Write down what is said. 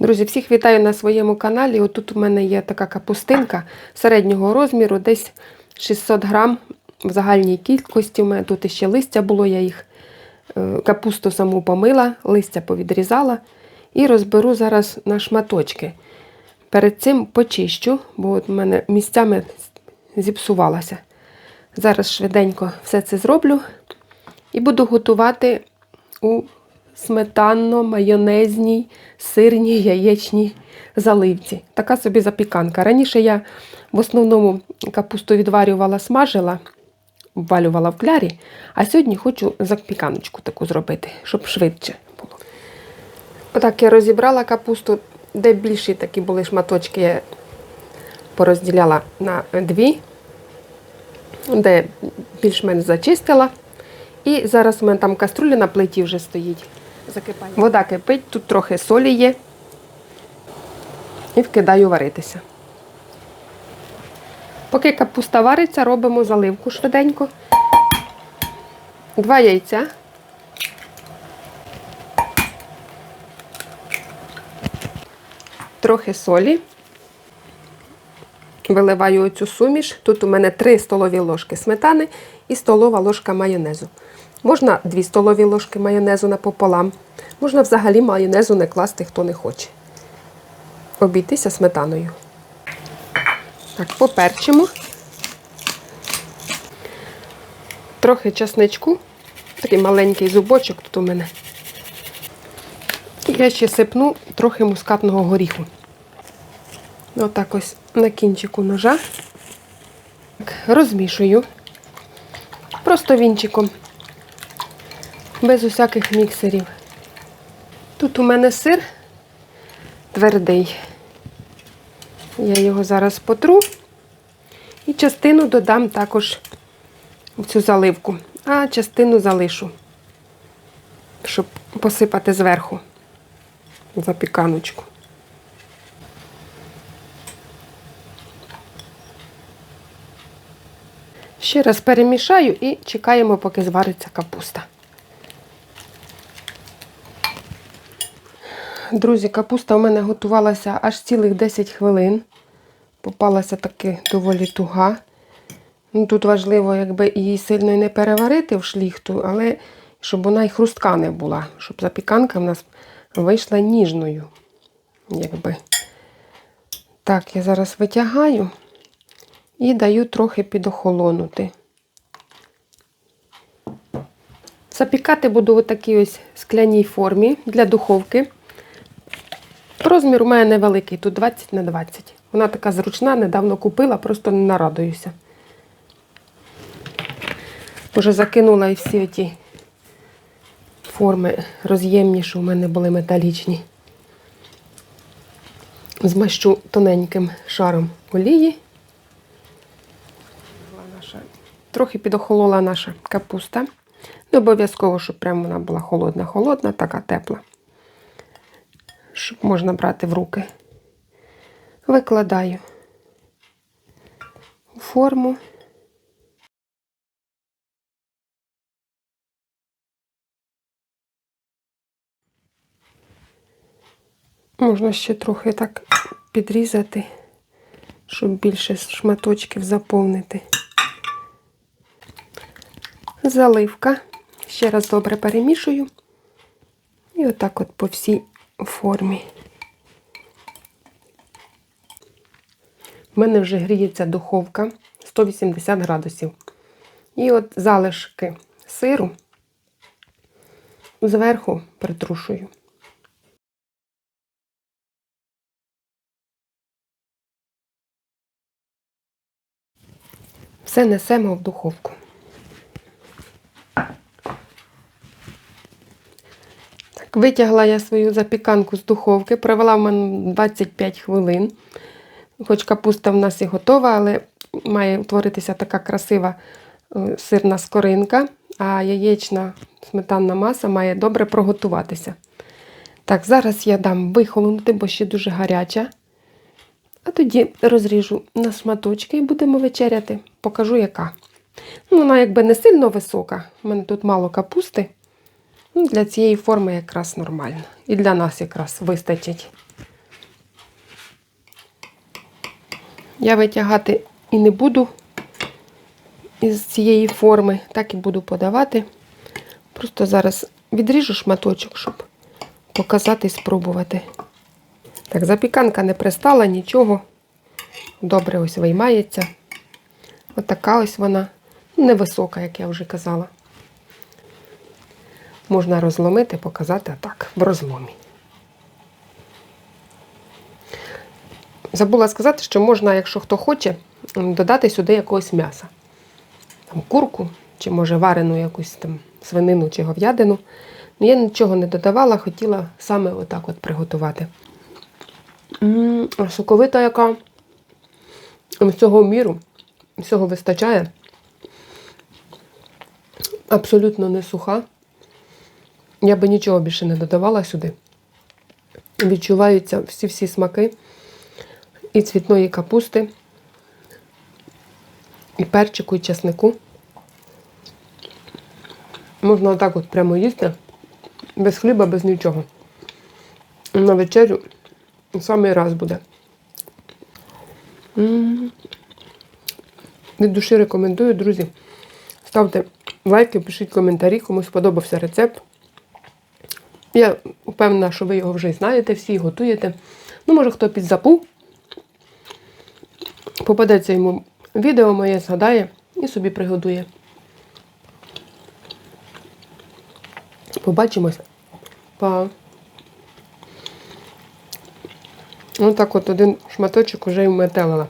Друзі, всіх вітаю на своєму каналі. Отут у мене є така капустинка середнього розміру, десь 600 грам в загальній кількості. У мене тут ще листя було, я їх е, капусту саму помила, листя повідрізала і розберу зараз на шматочки. Перед цим почищу, бо от у мене місцями зіпсувалася. Зараз швиденько все це зроблю і буду готувати у сметанно-майонезній, сирній, яєчній заливці. Така собі запіканка. Раніше я в основному капусту відварювала, смажила, обвалювала в клярі, а сьогодні хочу запіканочку таку зробити, щоб швидше було. Отак я розібрала капусту, де більші такі були шматочки, я порозділяла на дві, де більш-менш зачистила. І зараз у мене там каструля на плиті вже стоїть. Закипає. Вода кипить, тут трохи солі є. І вкидаю варитися. Поки капуста вариться, робимо заливку швиденько. Два яйця. Трохи солі. Виливаю оцю суміш. Тут у мене 3 столові ложки сметани і столова ложка майонезу. Можна 2 столові ложки майонезу напополам. Можна взагалі майонезу не класти, хто не хоче. Обійтися сметаною. Так, поперчимо. Трохи часничку. Такий маленький зубочок тут у мене. І я ще сипну трохи мускатного горіху. Отак ось на кінчику ножа. Так, розмішую. Просто вінчиком. Без усяких міксерів. Тут у мене сир твердий. Я його зараз потру і частину додам також в цю заливку, а частину залишу, щоб посипати зверху запіканочку. Ще раз перемішаю і чекаємо, поки звариться капуста. Друзі, капуста у мене готувалася аж цілих 10 хвилин. Попалася таки доволі туга. Ну, Тут важливо, якби її сильно не переварити в шліхту, але щоб вона й хрустка не була, щоб запіканка в нас вийшла ніжною. Якби. Так, я зараз витягаю і даю трохи підохолонути. Запікати буду в такій ось скляній формі для духовки. Розмір у мене невеликий, тут 20 на 20. Вона така зручна, недавно купила, просто не нарадуюся. Уже закинула і всі ті форми роз'ємні, що у мене були металічні. Змащу тоненьким шаром олії. Трохи підохолола наша капуста. Не обов'язково, щоб прямо вона була холодна-холодна, така тепла щоб можна брати в руки. Викладаю у форму. Можна ще трохи так підрізати, щоб більше шматочків заповнити. Заливка. Ще раз добре перемішую. І отак от по всій формі. У мене вже гріється духовка 180 градусів. І от залишки сиру зверху притрушую. Все несемо в духовку. Витягла я свою запіканку з духовки, провела в мене 25 хвилин. Хоч капуста в нас і готова, але має утворитися така красива е, сирна скоринка, а яєчна сметанна маса має добре проготуватися. Так, зараз я дам вихолонути, бо ще дуже гаряча. А тоді розріжу на шматочки і будемо вечеряти. Покажу, яка. Ну, Вона якби не сильно висока. У мене тут мало капусти. Ну, для цієї форми якраз нормально. І для нас якраз вистачить. Я витягати і не буду із цієї форми, так і буду подавати. Просто зараз відріжу шматочок, щоб показати і спробувати. Так, запіканка не пристала, нічого. Добре ось виймається. Отака ось вона. Ну, невисока, як я вже казала. Можна розломити, показати так, в розломі. Забула сказати, що можна, якщо хто хоче, додати сюди якогось м'яса. Там, курку, чи може варену якусь там свинину чи говядину. Ну, я нічого не додавала, хотіла саме отак от приготувати. М, Соковита яка. Всього міру, всього вистачає. Абсолютно не суха. Я би нічого більше не додавала сюди. Відчуваються всі-всі смаки і цвітної капусти, і перчику, і чеснику. Можна отак от прямо їсти, без хліба, без нічого. На вечерю самий раз буде. Від душі рекомендую, друзі. Ставте лайки, пишіть коментарі, кому сподобався рецепт. Я впевнена, що ви його вже знаєте, всі готуєте. Ну, може, хто підзапув, попадеться йому відео моє, згадає і собі приготує. Побачимось. Па. Ось так от один шматочок уже й вметелила.